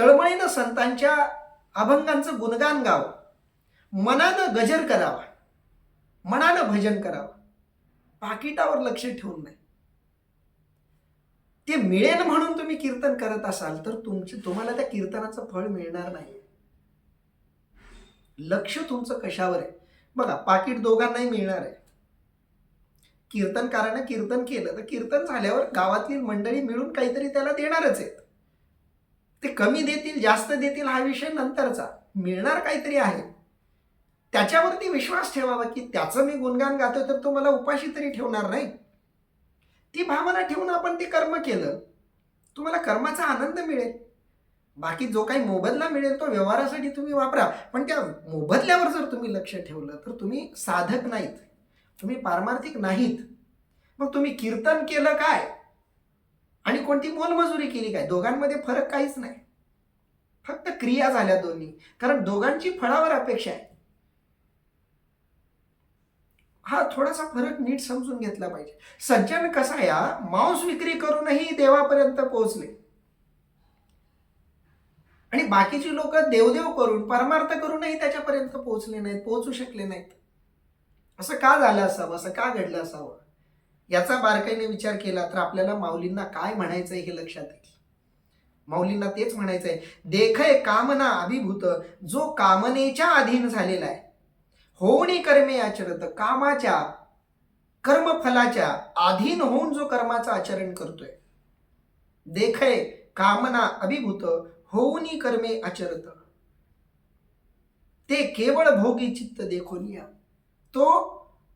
तळमळीनं संतांच्या अभंगांचं गुणगान गावं. मनानं गजर करावा. मनानं भजन करावं. पाकिटावर लक्ष ठेवून नाही. ते मिळेल म्हणून तुम्ही कीर्तन करत असाल तर तुमचे तुम्हाला त्या कीर्तनाचं फळ मिळणार नाही. लक्ष तुमचं कशावर आहे? बघा पाकिट दोघांनाही मिळणार आहे. कीर्तनकारानं कीर्तन केलं तर कीर्तन झाल्यावर गावातील मंडळी मिळून काहीतरी त्याला देणारच आहेत. ते कमी देतील जास्त देतील हा विषय नंतरचा. मिळणार काहीतरी आहे. त्याच्यावरती विश्वास ठेवावा की त्याचं मी गुणगान गातो तर तो मला उपाशी तरी ठेवणार नाही. ती भावना ठेवून आपण ते कर्म केलं तुम्हाला कर्माचा आनंद मिळेल. बाकी जो काही मोबदला मिळेल तो व्यवहारासाठी तुम्ही वापरा. पण त्या मोबदल्यावर जर तुम्ही लक्ष ठेवलं तर तुम्ही साधक नाहीत. तुम्ही पारमार्थिक नाहीत. मग तुम्ही कीर्तन केलं काय? आणि कोणती मोलमजुरी केली काय? दोघांमध्ये फरक काहीच नाही. फक्त क्रिया झाल्या दोन्ही. कारण दोघांची फळावर अपेक्षा आहे. हा थोडासा फरक नीट समजून घेतला पाहिजे. सज्जन कसा या मांस विक्री करूनही देवापर्यंत पोहोचले. आणि बाकीची लोक देवदेव करून परमार्थ करूनही त्याच्यापर्यंत पोहोचले नाहीत पोहोचू शकले नाहीत. असं का झालं असावं? असं का घडलं असावं? याचा बारकाईने विचार केला तर आपल्याला माऊलींना काय म्हणायचंय हे लक्षात येईल. माऊलींना तेच म्हणायचंय देखय कामना अभिभूत जो कामनेच्या अधीन झालेला आहे. होणी कर्मे आचरत कामाच्या कर्मफलाच्या अधीन होऊन जो कर्माचं आचरण करतोय. देखय कामना अभिभूत होऊनी कर्मे आचरत. ते केवळ भोगी चित्त देखून या तो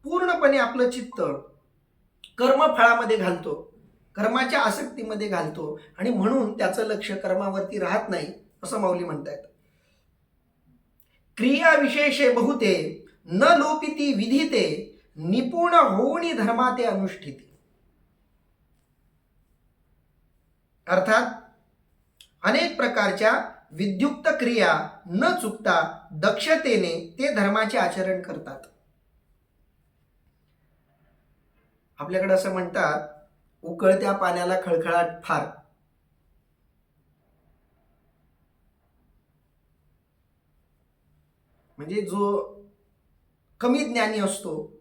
पूर्णपणे आपलं चित्त कर्मफळामध्ये घालतो. कर्माच्या आसक्तीमध्ये घालतो. आणि म्हणून त्याचं लक्ष कर्मावरती राहत नाही असं माऊली म्हणतायत. क्रिया विशेषे बहुते न लोपिती विधिते निपुण होऊनी धर्माते अनुष्ठिते. अर्थात अनेक प्रकारच्या विद्युक्त क्रिया न चुकता दक्षतेने ते धर्माचे आचरण करतात. आपल्याकडे असं म्हणतात उकळत्या पाण्याला खळखळाट फार. म्हणजे जो कमी ज्ञानी असतो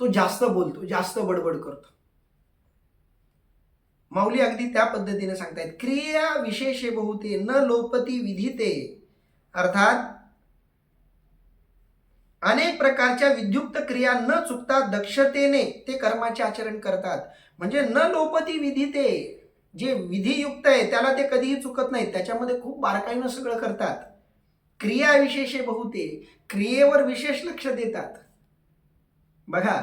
तो जास्त बोलतो जास्त बडबड करतो. माऊली अगदी त्या पद्धतीने सांगतायत क्रिया विशेषे बहुते न लोपती विधिते. अर्थात अनेक प्रकारच्या विद्युक्त क्रिया न चुकता दक्षतेने ते कर्माचे आचरण करतात. म्हणजे न लोपती विधी ते जे विधियुक्त आहे त्याला ते कधीही चुकत नाहीत. त्याच्यामध्ये खूप बारकाईनं सगळं करतात. क्रिया विशेषे बहुते क्रियेवर विशेष लक्ष देतात. बघा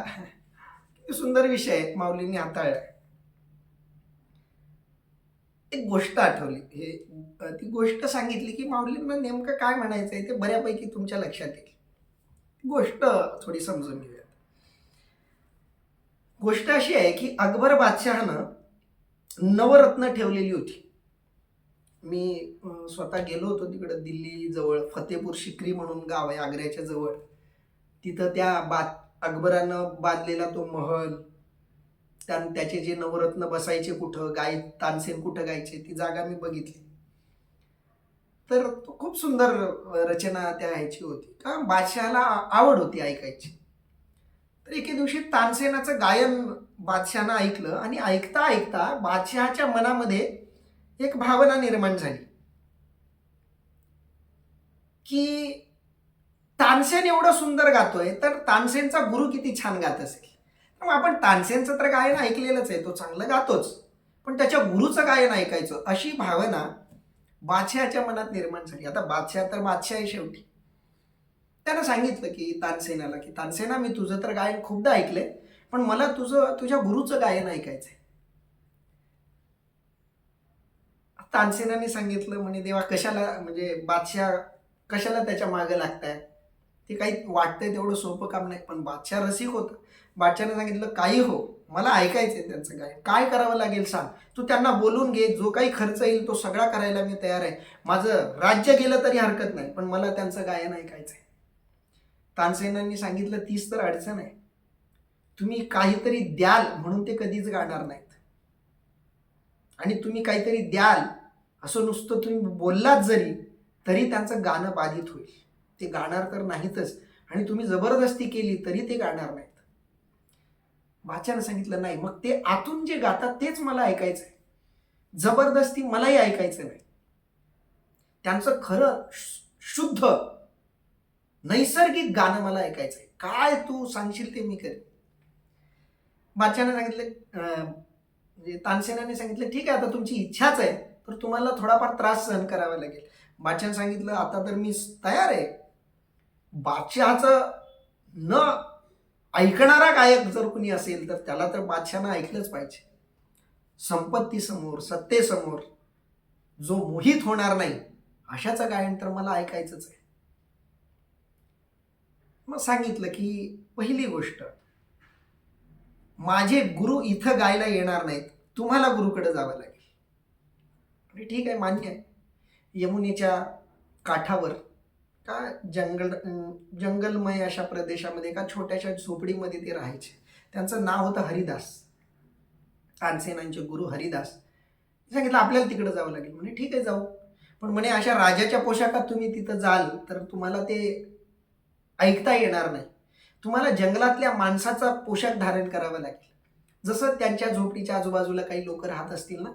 सुंदर विषय आहेत माऊलींनी हाताळला एक गोष्ट आठवली. हे ती गोष्ट सांगितली की माऊलींना नेमकं काय म्हणायचं आहे ते बऱ्यापैकी तुमच्या लक्षात येईल. गोष्ट थोडी समजून घेऊयात. गोष्ट अशी आहे की अकबर बादशहानं नवरत्न ठेवलेली होती. मी स्वतः गेलो होतो तिकडं दिल्ली जवळ फतेपूर शिक्री म्हणून गाव आहे आग्र्याच्या जवळ. तिथं त्या बा अकबरानं बांधलेला तो महल त्या त्याचे जे नवरत्न बसायचे कुठं गाय तानसेन कुठं गायचे ती जागा मी बघितली. तर तो खूप सुंदर रचना त्या ह्याची होती. का बादशहाला आवड होती ऐकायची. तर एके दिवशी तानसेनाचं गायन बादशहानं ऐकलं आणि ऐकता ऐकता बादशहाच्या मनामध्ये एक भावना निर्माण झाली. की तानसेन एवढं सुंदर गातोय तर तानसेनचा गुरु किती छान गात असेल. मग आपण तानसेनचं तर गायन ऐकलेलंच आहे तो चांगलं गातोच. पण त्याच्या गुरुचं गायन ऐकायचं अशी भावना बादशहाच्या मनात निर्माण झाली. आता बादशाह तर बादशाह आहे शेवटी. त्यानं सांगितलं की तानसेनाला की तानसेना मी तुझं तर गायन खूपदा ऐकलंय पण मला तुझं तुझ्या गुरुचं गायन ऐकायचंय. तानसेनाने सांगितलं म्हणे देवा कशाला म्हणजे बादशाह कशाला त्याच्यामागे लागताय? ते काही वाटतंय तेवढं सोपं काम नाही पण बादशाह रसिक होतं. बादशाने सांगितलं काही हो मला ऐकायचंय त्यांचं गायन काय करावं लागेल सांग. तू त्यांना बोलून घे जो काही खर्च येईल तो सगळा करायला मी तयार आहे. माझं राज्य गेलं तरी हरकत नाही पण मला त्यांचं गायन ऐकायचंय. तानसेनांनी सांगितलं तीच तर अडचण आहे. तुम्ही काहीतरी द्याल म्हणून ते कधीच गाणार नाहीत. आणि तुम्ही काहीतरी द्याल असं नुसतं तुम्ही बोललात जरी तरी त्यांचं गाणं बाधित होईल. ते गाणार तर नाहीतच. आणि तुम्ही जबरदस्ती केली तरी ते गाणार नाहीत बाच्यानं सांगितलं नाही. मग ते आतून जे गातात तेच मला ऐकायचं आहे जबरदस्ती मलाही ऐकायचं नाही. त्यांचं खरं शु- शुद्ध नैसर्गिक गाणं मला ऐकायचंय. काय तू सांगशील ते मी करेन. बाच्यानं सांगितलं म्हणजे तानसेनाने सांगितलं ठीक आहे आता तुमची इच्छाच आहे तर तुम्हाला थोडाफार त्रास सहन करावा लागेल. बादशाह सांगितलं आता तर मी तयार आहे. बादशहाचं न ऐकणारा गायक जर कुणी असेल तर त्याला तर बादशहानं ऐकलंच पाहिजे. संपत्तीसमोर सत्तेसमोर जो मोहित होणार नाही अशाचं गायन तर मला ऐकायचंच आहे. मग सांगितलं की पहिली गोष्ट माझे गुरु इथं गायला येणार नाहीत तुम्हाला गुरुकडे जावं लागेल. ठीक आहे मान्य आहे. यमुनेच्या काठावर का जंगल जंगलमय अशा प्रदेशामध्ये एका छोट्याशा झोपडीमध्ये ते राहायचे? त्यांचं नाव होतं हरिदास. तानसेनांचे गुरु हरिदास. सांगितलं आपल्याला तिकडे जावं लागेल. म्हणे ठीक आहे जाऊ. पण म्हणे अशा राजाच्या पोशाखात तुम्ही तिथं जाल तर तुम्हाला ते ऐकता येणार नाही. तुम्हाला जंगलातल्या माणसाचा पोशाख धारण करावा लागेल. जसं त्यांच्या झोपडीच्या आजूबाजूला काही लोक राहत असतील ना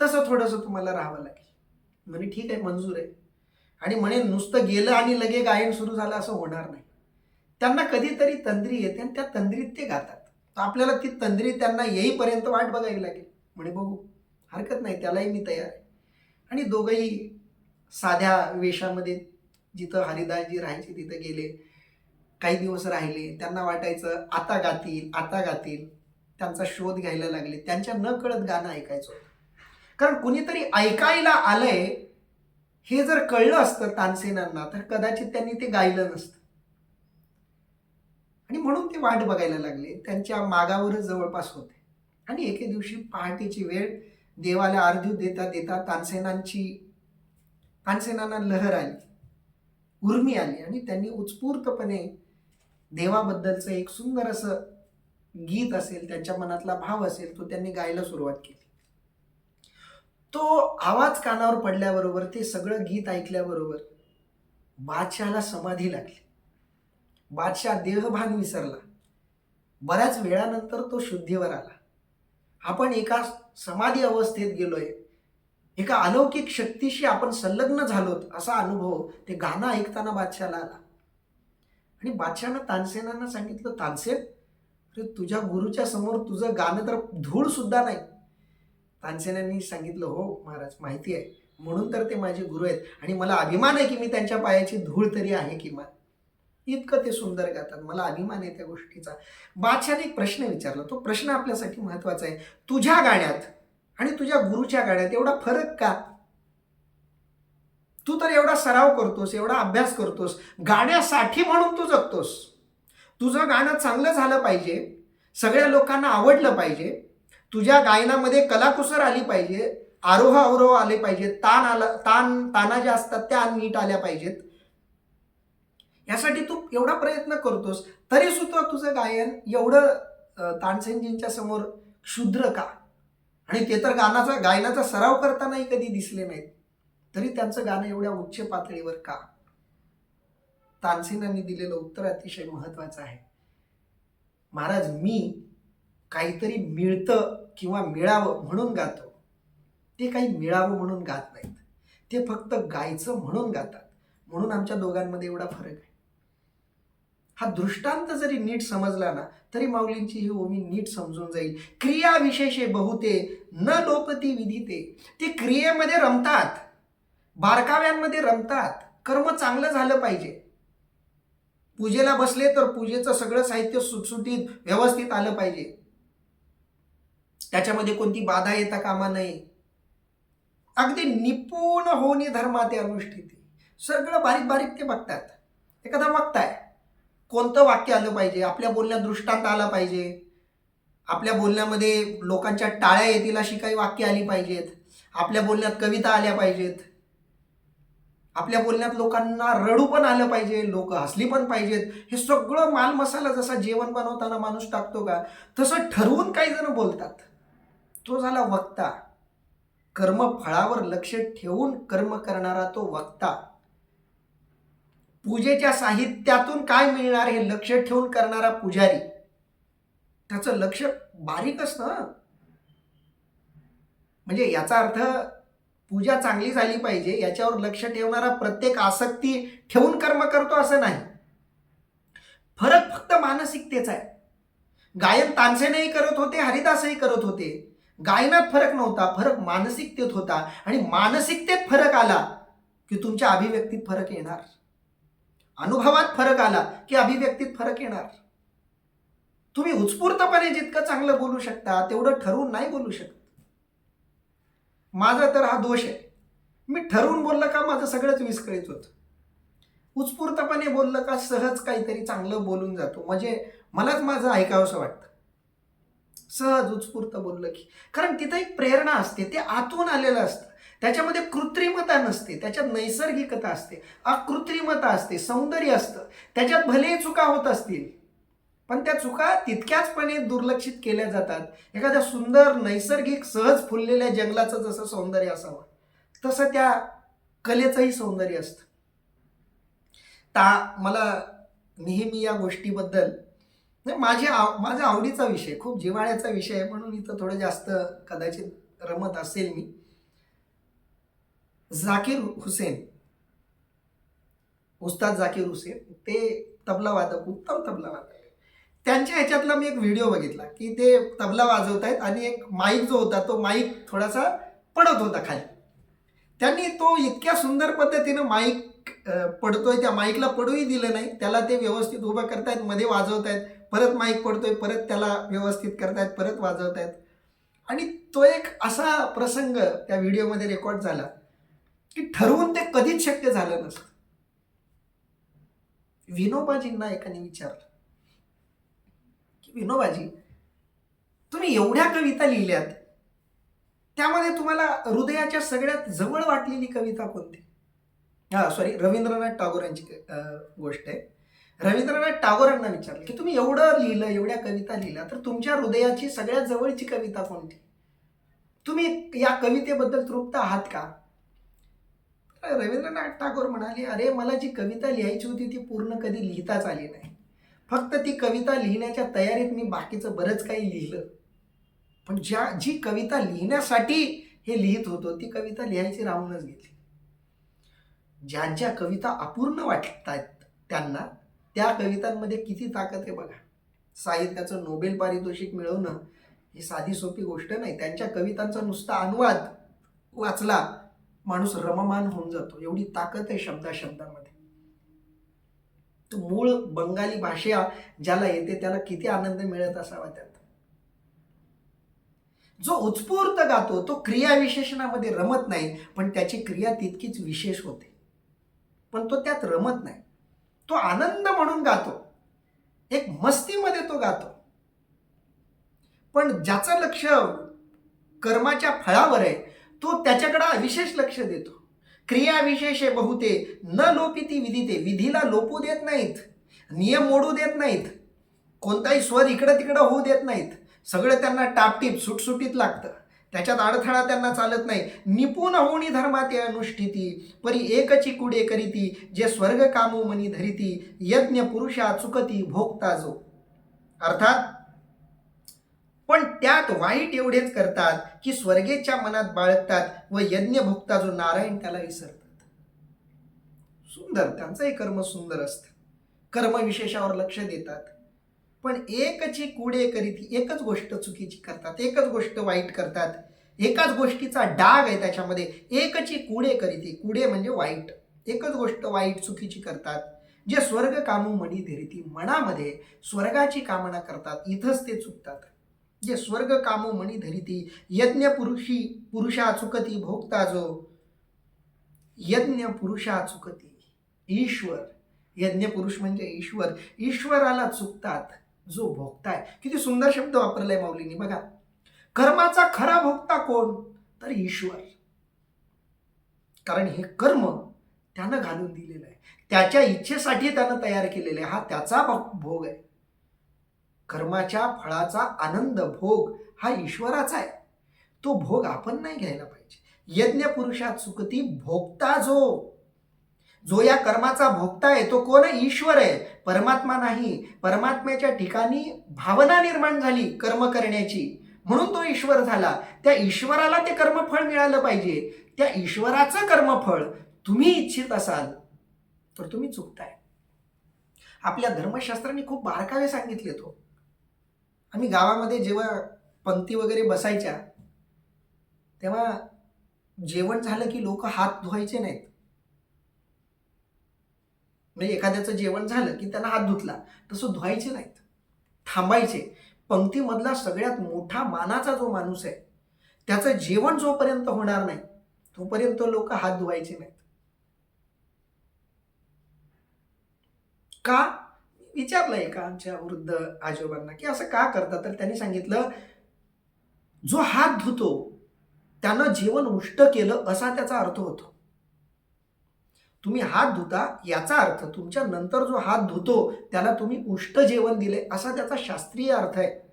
तसं थोडंसं तुम्हाला राहावं लागेल. म्हणे ठीक आहे मंजूर आहे. आणि म्हणे नुसतं गेलं आणि लगे गायन सुरू झालं असं होणार नाही. त्यांना कधीतरी तंद्री येते आणि त्या तंद्रीत ते गातात. तर आपल्याला ती तंद्री त्यांना येईपर्यंत वाट बघावी लागेल. म्हणे बघू. हरकत नाही त्यालाही मी तयार आहे. आणि दोघंही साध्या वेशामध्ये जिथं हरिदासजी राहायचे तिथं गेले. काही दिवस राहिले. त्यांना वाटायचं आता गातील आता गातील. त्यांचा शोध घ्यायला लागले. त्यांच्या न कळत गाणं ऐकायचं कारण कुणीतरी ऐकायला आलंय हे जर कळलं असतं तानसेनांना तर कदाचित त्यांनी ते गायलं नसतं. आणि म्हणून ते वाट बघायला लागले. त्यांच्या मागावरच जवळपास होते. आणि एके दिवशी पहाटेची वेळ देवाला अर्ध्यूत देता देता तानसेनांची तानसेनांना लहर आली. उर्मी आली. आणि त्यांनी उत्स्फूर्तपणे देवाबद्दलचं एक सुंदर असं गीत असेल त्यांच्या मनातला भाव असेल तो त्यांनी गायला सुरुवात केली. तो आवाज कानावर पडल्याबरोबर ते सगळं गीत ऐकल्याबरोबर बादशहाला समाधी लागली. बादशाह देहभान विसरला. बऱ्याच वेळानंतर तो शुद्धीवर आला. आपण एका समाधी अवस्थेत गेलोय. एका अलौकिक शक्तीशी आपण संलग्न झालोत असा अनुभव ते गाणं ऐकताना बादशाला आला. आणि बादशानं तानसेनांना सांगितलं तानसेन अरे तुझ्या गुरुच्या समोर तुझं गाणं तर धूळ सुद्धा नाही. तानसेनांनी सांगितलं हो महाराज माहिती आहे. म्हणून तर ते माझे गुरु आहेत. आणि मला अभिमान आहे की मी त्यांच्या पायाची धूळ तरी आहे किमान इतकं ते सुंदर गातात. मला अभिमान आहे त्या गोष्टीचा. बादशाने एक प्रश्न विचारला. तो प्रश्न आपल्यासाठी महत्त्वाचा आहे. तुझ्या गाण्यात आणि तुझ्या गुरुच्या गाण्यात एवढा फरक का? तू तर एवढा सराव करतोस एवढा अभ्यास करतोस. गाण्यासाठी म्हणून तू जगतोस. तुझं गाणं चांगलं झालं पाहिजे. सगळ्या लोकांना आवडलं पाहिजे. तुझ्या गायनामध्ये कलाकुसर आली पाहिजे आरोह अवरोह आले पाहिजेत ताण आला ताण ताना ज्या असतात त्या नीट आल्या पाहिजेत. यासाठी तू एवढा प्रयत्न करतोस तरी सुद्धा तुझं गायन एवढं तानसेनजींच्या समोर क्षुद्र का? आणि ते तर गाण्याचा गायनाचा सराव करतानाही कधी दिसले नाहीत. तरी त्यांचं गाणं एवढ्या उच्च पातळीवर का? तानसेनांनी दिलेलं उत्तर अतिशय महत्वाचं आहे. महाराज मी काहीतरी मिळतं किंवा मिळावं म्हणून गातो. ते काही मिळावं म्हणून गात नाहीत. ते फक्त गायचं म्हणून गातात. म्हणून आमच्या दोघांमध्ये एवढा फरक आहे. हा दृष्टांत जरी नीट समजला ना तरी माऊलींची ही ओमी नीट समजून जाईल. क्रिया विशेषे बहुते न लोपती विधिते ते क्रियेमध्ये रमतात. बारकाव्यांमध्ये रमतात. कर्म चांगलं झालं पाहिजे. पूजेला बसले तर पूजेचं सगळं साहित्य सुटसुटीत व्यवस्थित आलं पाहिजे. त्याच्यामध्ये कोणती बाधा येता कामा नये. अगदी निपुण होणी धर्माते अनुष्ठिते सगळं बारीक बारीक ते बघतात. एखादा बघताय कोणतं वाक्य आलं पाहिजे? आपल्या बोलण्यात दृष्टांत आला पाहिजे. आपल्या बोलण्यामध्ये लोकांच्या टाळ्या येतील अशी काही वाक्य आली पाहिजेत. आपल्या बोलण्यात कविता आल्या पाहिजेत. आपल्या बोलण्यात लोकांना रडू पण आलं पाहिजे लोक हसली पण पाहिजेत. हे सगळं माल मसाला जसा जेवण बनवताना माणूस टाकतो का तसं ठरवून काही जण बोलतात. तो झाला वक्ता. कर्मफळावर लक्ष ठेवून कर्म करणारा तो वक्ता. पूजेच्या साहित्यातून काय मिळणार हे लक्ष ठेवून करणारा पुजारी? त्याचं लक्ष बारीक असतं म्हणजे याचा अर्थ पूजा चांगली झाली पाहिजे याच्यावर लक्ष ठेवणारा प्रत्येक आसक्ती ठेवून कर्म करतो असं नाही. फरक फक्त मानसिकतेचा आहे. गायन तानसेनही करत होते हरिदासही करत होते. गायनात फरक नव्हता फरक मानसिकतेत होता. आणि मानसिकतेत फरक आला की तुमच्या अभिव्यक्तीत फरक येणार. अनुभवात फरक आला की अभिव्यक्तीत फरक येणार. तुम्ही उत्स्फूर्तपणे जितकं चांगलं बोलू शकता तेवढं ठरवून नाही बोलू शकत. माझा तर हा दोष आहे. मी ठरवून बोललं का माझं सगळंच विस्कळीत होतं. उत्स्फूर्तपणे बोललं का सहज काहीतरी चांगलं बोलून जातो. म्हणजे मलाच माझं ऐकावंसं वाटतं. सहज उत्स्फूर्त बोललं की. कारण तिथं एक प्रेरणा असते ते आतून आलेलं असतं. त्याच्यामध्ये कृत्रिमता नसते त्याच्यात नैसर्गिकता असते अकृत्रिमता असते सौंदर्य असतं. त्याच्यात भले चुका होत असतील पण त्या चुका तितक्याचपणे दुर्लक्षित केल्या जातात. एखाद्या सुंदर नैसर्गिक सहज फुललेल्या जंगलाचं जसं सौंदर्य असावं तसं त्या कलेचंही सौंदर्य असतं. ता मला नेहमी या गोष्टीबद्दल नाही, माझ्या आव माझा आवडीचा विषय खूप जिव्हाळ्याचा विषय आहे म्हणून इथं थोडं जास्त कदाचित रमत असेल मी. झाकीर हुसेन. उस्ताद झाकीर हुसेन ते तबला वादक उत्तम तबला वादक त्यांच्या ह्याच्यातला मी एक व्हिडिओ बघितला की ते तबला वाजवत आहेत आणि एक माईक जो होता तो माईक थोडासा पडत होता खाली. त्यांनी तो इतक्या सुंदर पद्धतीनं माईक पडतोय त्या माईकला पडूही दिलं नाही त्याला ते व्यवस्थित उभं करतायत मध्ये वाजवतायत. परत माईक पडतोय परत त्याला व्यवस्थित करतायत परत वाजवतायत. आणि तो एक असा प्रसंग त्या व्हिडिओमध्ये रेकॉर्ड झाला की ठरवून ते कधीच शक्य झालं नसतं. विनोबाजींना एकाने विचारलं की विनोबाजी तुम्ही एवढ्या कविता लिहिल्यात त्यामध्ये तुम्हाला हृदयाच्या सगळ्यात जवळ वाटलेली कविता कोणती? हा सॉरी रवींद्रनाथ टागोरांची गोष्ट आहे. रवींद्रनाथ टागोरांना विचारलं की तुम्ही एवढं लिहिलं एवढ्या कविता लिहिल्या तर तुमच्या हृदयाची सगळ्यात जवळची कविता कोणती? तुम्ही या कवितेबद्दल तृप्त आहात का? तर रवींद्रनाथ टागोर म्हणाले अरे मला जी कविता लिहायची होती ती पूर्ण कधी लिहिताच आली नाही. फक्त ती कविता लिहिण्याच्या तयारीत मी बाकीचं बरंच काही लिहिलं. पण ज्या जी कविता लिहिण्यासाठी हे लिहित होतो ती कविता लिहायची राहूनच घेतली ज्या ज्या कविता अपूर्ण वाटतात त्यांना त्या कवितांमध्ये किती ताकद आहे बघा. साहित्याचं नोबेल पारितोषिक मिळवणं ही साधी सोपी गोष्ट नाही. त्यांच्या कवितांचा नुसता अनुवाद वाचला माणूस रममान होऊन जातो. एवढी ताकद आहे शब्दा शब्दामध्ये मूळ बंगाली भाषा ज्याला येते त्याला किती आनंद मिळत असावा त्यात. जो उत्स्फूर्त गातो तो क्रिया विशेषणामध्ये रमत नाही पण त्याची क्रिया तितकीच विशेष होते. पण तो त्यात रमत नाही. तो आनंद म्हणून गातो. एक मस्तीमध्ये तो गातो. पण ज्याचं लक्ष कर्माच्या फळावर आहे तो त्याच्याकडं विशेष लक्ष देतो. क्रिया आहे बहुते न लोपिती विधीते विधीला लोपू देत नाहीत नियम मोडू देत नाहीत कोणताही स्वर इकडं तिकडं होऊ देत नाहीत सगळं त्यांना टापटीप सुटसुटीत लागतं. त्याच्यात अडथळा त्यांना चालत नाही. निपुण होणी धर्माते अनुष्ठिती परी एकची कुडे करीती जे स्वर्ग कामो मनी धरिती यज्ञ पुरुषा चुकती भोगता जो. अर्थात पण त्यात वाईट एवढेच करतात की स्वर्गेच्या मनात बाळगतात व यज्ञ भोगता जो नारायण त्याला विसरतात. सुंदर त्यांचंही कर्म सुंदर असतं. कर्मविशेषावर लक्ष देतात. पण एकची कुडे करीत एकच गोष्ट चुकीची करतात एकच गोष्ट वाईट करतात एकाच गोष्टीचा डाग आहे त्याच्यामध्ये एकची कुडे करीती कुडे म्हणजे वाईट एकच गोष्ट वाईट चुकीची करतात जे स्वर्ग कामू मणी धरिती मनामध्ये स्वर्गाची कामना करतात इथंच ते चुकतात. जे स्वर्ग कामो मणी धरिती यज्ञ पुरुषी पुरुषा चुकती भोगता जो यज्ञ पुरुषा चुकती ईश्वर यज्ञ पुरुष म्हणजे ईश्वर ईश्वराला चुकतात जो भोगताय. किती सुंदर शब्द वापरलाय माऊलीने. बघा कर्माचा खरा भोगता कोण? तर ईश्वर. कारण हे कर्म त्यानं घालून दिलेलं आहे. त्याच्या इच्छेसाठी त्यानं तयार केलेलं आहे. हा त्याचा भो- भोग आहे. कर्माच्या फळाचा आनंद भोग हा ईश्वराचा आहे. तो भोग आपण नाही घ्यायला पाहिजे. यज्ञ पुरुषात सुखती भोगता जो जो या कर्माचा भोगता आहे तो कोण ईश्वर आहे. परमात्मा नाही. परमात्म्याच्या ठिकाणी भावना निर्माण झाली कर्म करण्याची. म्हणून तो ईश्वर झाला. त्या ईश्वराला ते कर्मफळ मिळालं पाहिजे. त्या ईश्वराचं कर्मफळ तुम्ही इच्छित असाल तर तुम्ही चुकताय. आपल्या धर्मशास्त्रांनी खूप बारकावे सांगितले तो. आम्ही गावामध्ये जेव्हा पंक्ती वगैरे बसायच्या तेव्हा जेवण झालं की लोक हात धुवायचे नाहीत. म्हणजे एखाद्याचं जेवण झालं की त्यांना हात धुतला तसं धुवायचे नाहीत. थांबायचे. पंक्तीमधला सगळ्यात मोठा मानाचा जो माणूस आहे त्याचं जेवण जोपर्यंत होणार नाही तोपर्यंत लोक हात धुवायचे नाहीत. का? विचारलं एका आमच्या वृद्ध आजोबांना की असं का करतात? तर त्यांनी सांगितलं जो हात धुतो त्यानं जेवण उष्ट केलं असा त्याचा अर्थ होतो. तुम्ही हात धुता याचा अर्थ तुमच्या नंतर जो हात धुतो त्याला तुम्ही उष्ट जेवण दिले असा त्याचा शास्त्रीय अर्थ आहे.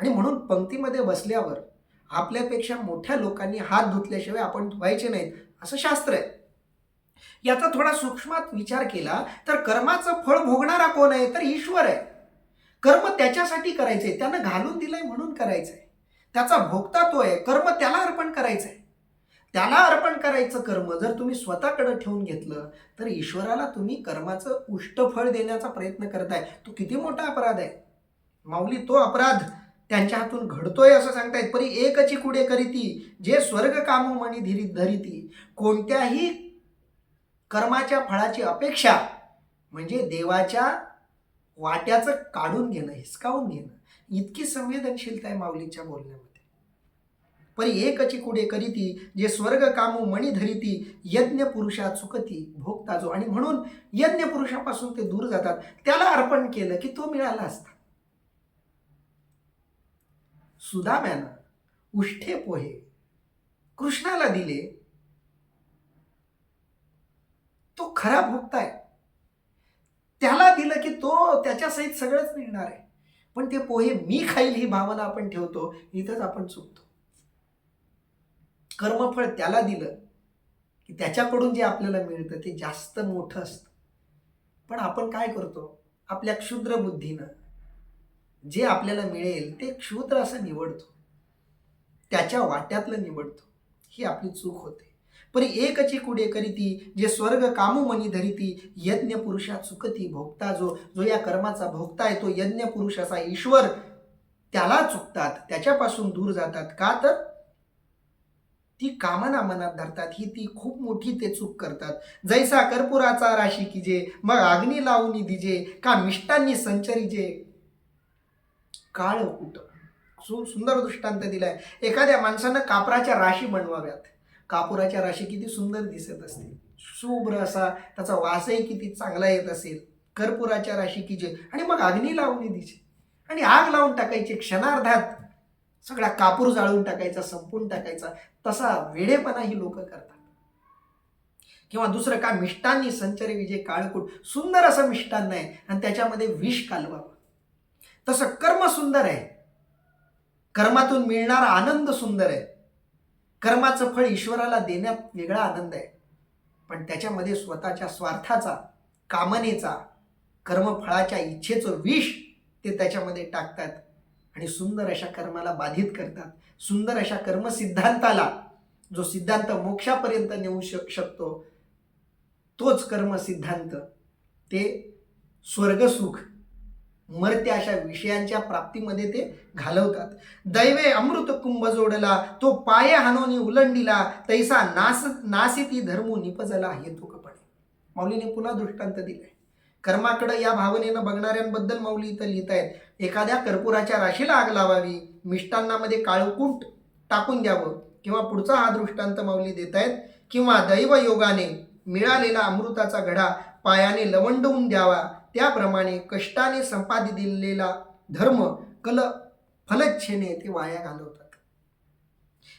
आणि म्हणून पंक्तीमध्ये बसल्यावर आपल्यापेक्षा मोठ्या लोकांनी हात धुतल्याशिवाय आपण धुवायचे नाहीत असं शास्त्र आहे. याचा थोडा सूक्ष्मात विचार केला तर कर्माचं फळ भोगणारा कोण आहे? तर ईश्वर आहे. कर्म त्याच्यासाठी करायचंय त्यानं घालून दिलंय म्हणून करायचंय. त्याचा भोगता तो आहे कर्म त्याला अर्पण करायचंय. त्याला अर्पण करायचं कर्म जर तुम्ही स्वतःकडे ठेवून घेतलं तर ईश्वराला तुम्ही कर्माचं उष्ट फळ देण्याचा प्रयत्न करताय. तो किती मोठा अपराध आहे? माऊली तो अपराध त्यांच्या हातून घडतोय असं सांगतायत. परी एकची कुडे करीती जे स्वर्ग कामो मणी धीरी धरिती. कोणत्याही कर्माच्या फळाची अपेक्षा म्हणजे देवाच्या वाट्याचं काढून घेणं हिसकावून घेणं इतकी संवेदनशीलता आहे माऊलीच्या बोलण्यामध्ये. परी एकची कुडे करीती जे स्वर्ग कामो मणी धरिती यज्ञ पुरुषा चुकती भोगता जो. आणि म्हणून यज्ञ पुरुषापासून ते दूर जातात. त्याला अर्पण केलं की तो मिळाला असता. सुदाम्यानं उष्ठे पोहे कृष्णाला दिले. तो खरा भोगताय त्याला दिलं की तो त्याच्यासहित सगळंच मिळणार आहे. पण ते पोहे मी खाईल ही भावना आपण ठेवतो. इथंच आपण चुकतो कर्मफळ त्याला दिलं की त्याच्याकडून जे आपल्याला मिळतं ते जास्त मोठं असतं. पण आपण काय करतो? आपल्या क्षुद्र बुद्धीनं जे आपल्याला मिळेल ते क्षुद्र असं निवडतो. त्याच्या वाट्यातलं निवडतो. ही आपली चूक होते. परी एकची कुडे करीती जे स्वर्ग कामू मनी धरिती यज्ञ पुरुषा चुकती भोगता जो जो या कर्माचा भोगता आहे तो यज्ञ पुरुष असा ईश्वर. त्याला चुकतात त्याच्यापासून दूर जातात. का तर ती कामना मनात धरतात ही ती खूप मोठी ते चूक करतात. जैसा कर्पुराचा राशी किजे मग अग्नी लावून दिजे का मिष्टांनी संचरीजे? काळ कुट सु सुंदर दृष्टांत दिलाय. एखाद्या माणसानं कापराच्या राशी बनवाव्यात. कापुराच्या राशी किती सुंदर दिसत असतील. शुभ्र असा त्याचा वासही किती चांगला येत असेल. कर्पुराच्या राशी किजे आणि मग अग्नी लावून दिजे. आणि आग लावून टाकायची क्षणार्धात. सगळा कापूर जाळून टाकायचा संपून टाकायचा तसा वेडेपणा ही लोक करतात. किंवा दुसरं काय मिष्टांनी संचरी विजय काळकूट सुंदर असं मिष्टान्न आहे आणि त्याच्यामध्ये विष कालवावं. तसं कर्म सुंदर आहे. कर्मातून मिळणारा आनंद सुंदर आहे. कर्माचं फळ ईश्वराला देण्यात वेगळा आनंद आहे. पण त्याच्यामध्ये स्वतःच्या स्वार्थाचा कामनेचा कर्मफळाच्या इच्छेचं विष ते त्याच्यामध्ये टाकतात. आणि सुंदर अशा कर्माला बाधित करतात. सुंदर अशा कर्मसिद्धांताला जो सिद्धांत मोक्षापर्यंत नेऊ शक शकतो तोच कर्मसिद्धांत. ते स्वर्गसुख मरत्या अशा विषयांच्या प्राप्तीमध्ये ते घालवतात. दैवे अमृत कुंभ जोडला तो पाय हानोनी उलंडिला तैसा नास नासिती धर्मो निपजला हेतुकपणे माऊलीने पुन्हा दृष्टांत दिलाय कर्माकडे या भावनेनं बघणाऱ्यांबद्दल माऊली इथं लिहित आहेत. एखाद्या कर्पुराच्या राशीला आग लावावी मिष्टान्नामध्ये काळकूट टाकून द्यावं किंवा पुढचा हा दृष्टांत माऊली देत आहेत किंवा दैव योगाने मिळालेला अमृताचा घडा पायाने लवंडवून द्यावा त्याप्रमाणे कष्टाने संपादित दिलेला धर्म कल फलच्छेने ते वाया घालवतात.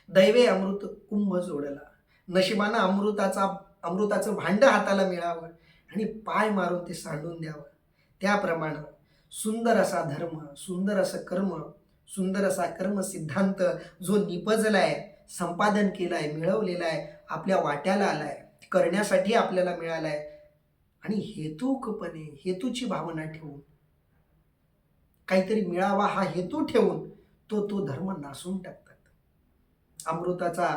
दैवे अमृत कुंभ जोडला. नशिबानं अमृताचा अमृताचं भांड हाताला मिळावं आणि पाय मारून ते सांडून द्यावं. त्याप्रमाणे सुंदर असा धर्म सुंदर असं कर्म सुंदर असा कर्म सिद्धांत जो निपजला आहे संपादन केलं आहे मिळवलेला आहे आपल्या वाट्याला आला आहे करण्यासाठी आपल्याला मिळाला आहे आणि हेतुकपणे हेतूची भावना ठेवून काहीतरी मिळावा हा हेतू ठेवून तो तो धर्म नासून टाकतात. अमृताचा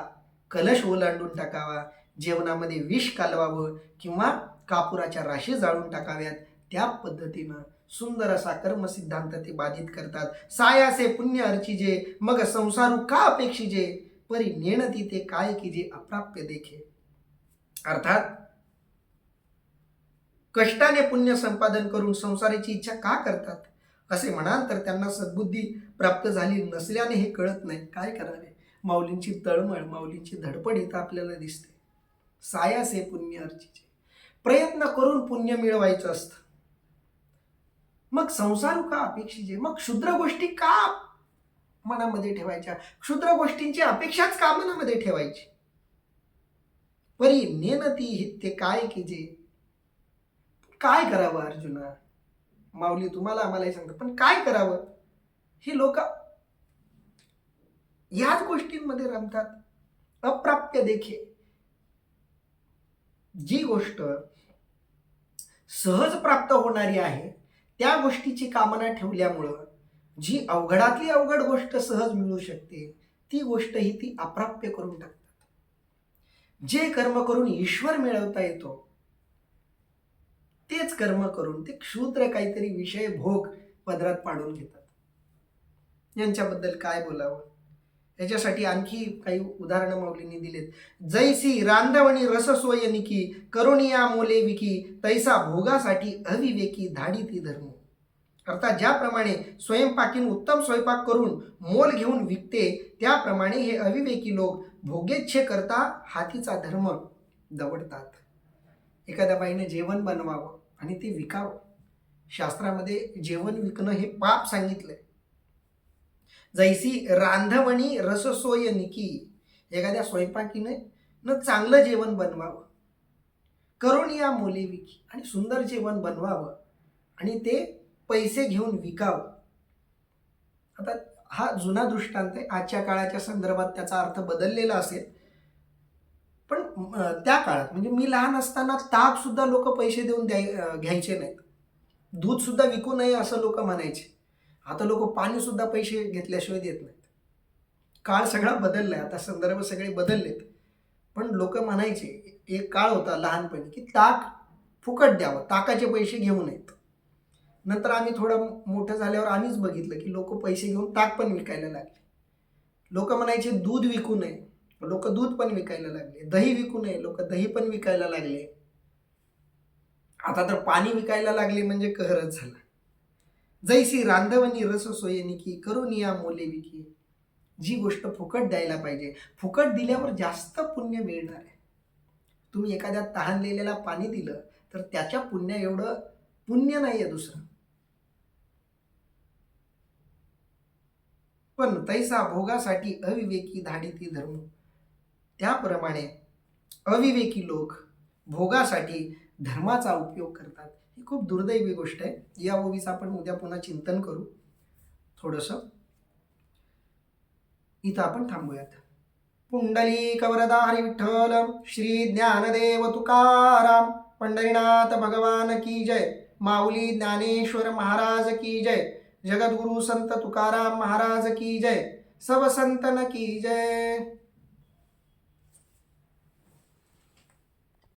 कलश ओलांडून टाकावा जेवणामध्ये विष कालवावं किंवा कापुराच्या राशी जाळून टाकाव्यात. त्या पद्धतीनं सुंदर असा कर्मसिद्धांत ते बाधित करतात. सायासे पुण्य अर्चिजे मग संसारू का अपेक्षिजे? परी नेणती ते काय की जे अप्राप्य देखे. अर्थात कष्टाने पुण्य संपादन करून संसाराची इच्छा का करतात? असे म्हणाल तर त्यांना सद्बुद्धी प्राप्त झाली नसल्याने हे कळत नाही. काय करावे? माऊलींची तळमळ माऊलींची धडपड इथं आपल्याला दिसते. सायासे पुण्य अर्चिचे प्रयत्न करून पुण्य मिळवायचं असतं. मग संसार का अपेक्षित मग क्षुद्र गोष्टी का मनामध्ये ठेवायच्या? क्षुद्र गोष्टींची अपेक्षाच का मनामध्ये ठेवायची? परी नेनती ते काय की जे काय करावं अर्जुना? माऊली तुम्हाला आम्हालाही सांगतो पण काय करावं? हे लोक याच गोष्टींमध्ये रमतात. अप्राप्य देखे जी गोष्ट सहज प्राप्त होणारी आहे त्या गोष्टीची कामना ठेवल्यामुळं जी अवघडातली अवघड गोष्ट सहज मिळू शकते ती गोष्ट ही ती अप्राप्य करून टाकतात. जे कर्म करून ईश्वर मिळवता येतो तेच कर्म करून ते क्षुद्र काहीतरी विषय भोग पदरात पाडून घेतात. यांच्याबद्दल काय बोलावं? याच्यासाठी आणखी काही उदाहरणं माऊलींनी दिलेत. जैसी रांदवणी रससोयनिकी करुणिया मोले विकी तैसा भोगासाठी अविवेकी धाडी ती धर्म. अर्थात ज्याप्रमाणे स्वयंपाकीन उत्तम स्वयंपाक करून मोल घेऊन विकते त्याप्रमाणे हे अविवेकी लोक भोगेच्छे करता हातीचा धर्म दवडतात. एखाद्या बाईने जेवण बनवावं आणि ते विकावं. शास्त्रामध्ये जेवण विकणं हे पाप सांगितलंय. जैसी रांधवणी रससोय निकी. एखाद्या स्वयंपाकीने न चांगलं जेवण बनवावं. करून या मुली विकी आणि सुंदर जेवण बनवावं आणि ते पैसे घेऊन विकावं. आता हा जुना दृष्टांत आहे. आजच्या काळाच्या संदर्भात त्याचा अर्थ बदललेला असेल. पण त्या काळात म्हणजे मी लहान असताना ताक सुद्धा लोक पैसे देऊन द्याय घ्यायचे नाहीत. दूधसुद्धा विकू नये असं लोक म्हणायचे. आता लोक पाणी सुद्धा पैसे घेतल्याशिवाय देत नाहीत. काळ सगळा बदलला आहे आता संदर्भ सगळे बदललेत. पण लोक म्हणायचे एक काळ होता लहानपणी की ताक फुकट द्यावं ताकाचे पैसे घेऊ नयेत. नंतर आम्ही थोडं मोठं झाल्यावर आम्हीच बघितलं की लोक पैसे घेऊन ताक पण विकायला लागले. लोक म्हणायचे दूध विकू नये. लोक दूध पण विकायला लागले. दही विकू नये. लोक दही पण विकायला लागले. आता तर पाणी विकायला लागले म्हणजे कहरच झाला. जैसी रांधवनी रस सोयनिकी करून या मोलेविकी जी गोष्ट फुकट द्यायला पाहिजे. फुकट दिल्यावर जास्त पुण्य मिळणार आहे. तुम्ही एखाद्या तहानलेल्याला पाणी दिलं तर त्याच्या पुण्या एवढं पुण्य नाही आहे दुसरं. पण तैसा भोगासाठी अविवेकी धाडी ती धर्म. त्याप्रमाणे अविवेकी लोक भोगासाठी धर्माचा उपयोग करतात. ही खूप दुर्दैवी गोष्ट आहे. या ओवीचं आपण उद्या पुन्हा चिंतन करू. थोडंसं. इथं आपण थांबूयात. पुंडली कवरदा हरी विठ्ठल श्री ज्ञानदेव तुकाराम पंढरीनाथ भगवान की जय माऊली ज्ञानेश्वर महाराज की जय जगद्गुरु संत तुकाराम महाराज की जय सब संतन की जय.